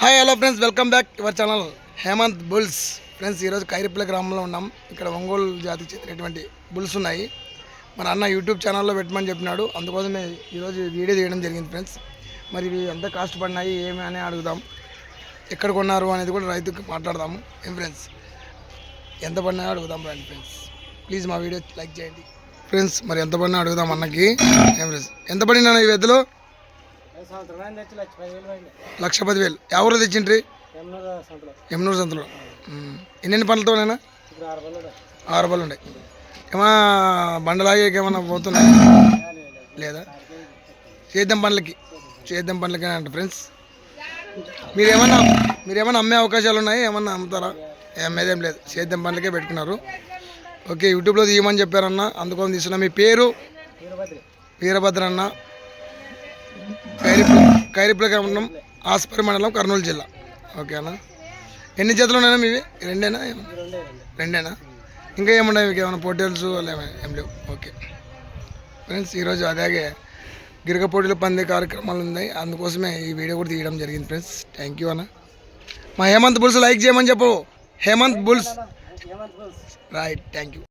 Hi hello friends welcome back your channel Hemanth bulls friends ఈరోజు కైరిపల్లి గ్రామంలో ఉన్నాం. ఇక్కడ ఒంగోలు జాతికి చెందినటువంటి బుల్స్ ఉన్నాయి. మన అన్న యూట్యూబ్ ఛానల్లో పెట్టమని చెప్పినాడు. అందుకోసమే ఈరోజు వీడియో తీయడం జరిగింది ఫ్రెండ్స్ మరి ఇవి ఎంత కాస్ట్ పడినాయి ఏమి అని అడుగుదాం. ఎక్కడ కొన్నారు అనేది కూడా రైతుకి మాట్లాడదాము. ఏం ఫ్రెండ్స్ ఎంత పడినాయో అడుగుదాం రండి ఫ్రెండ్స్ ప్లీజ్ మా వీడియో లైక్ చేయండి. ఫ్రెండ్స్ మరి ఎంత పడినా అడుగుదాం అన్నకి. ఏం ఫ్రెండ్స్ ఎంత పడినా ఈ వెద్దలో? లక్ష పదివేలు ఎవరు తెచ్చిండ్రి? ఎమ్నూరు సంతలో. ఎన్నెన్ని పంటలతోనైనా ఆరు పళ్ళు ఉన్నాయి. ఏమన్నా బండలాగే ఏమైనా పోతున్నాయి? లేదా? సేద్యం పనులకి. సేద్యం పనులకి అంట ఫ్రెండ్స్. మీరు ఏమన్నా మీరు ఏమన్నా అమ్మే అవకాశాలు ఉన్నాయి? ఏమన్నా అమ్ముతారా? అమ్మేదేం లేదు సేద్యం పనులకే పెట్టుకున్నారు. ఓకే యూట్యూబ్లో తీయమని చెప్పారన్న. అందుకోసం తీసుకున్నా మీ పేరు? వీరభద్ర. అన్న కైరిప్ల గ్రామం ఆస్పరి మండలం కర్నూలు జిల్లా. ఓకేనా? ఎన్ని జతలు ఉన్నాయన్నా మీవి? రెండేనా? రెండేనా? ఇంకా ఏమున్నాయి మీకు? ఏమైనా పోటీల్స్ ఏం లేవు. ఓకే. ఫ్రెండ్స్ ఈరోజు అలాగే గిరగ పోటీలు పందే కార్యక్రమాలు ఉన్నాయి. అందుకోసమే ఈ వీడియో కూడా తీయడం జరిగింది ఫ్రెండ్స్. థ్యాంక్ యూ అన్న. మా హేమంత్ బుల్స్ లైక్ చేయమని చెప్పు. Hemanth bulls. Right thank you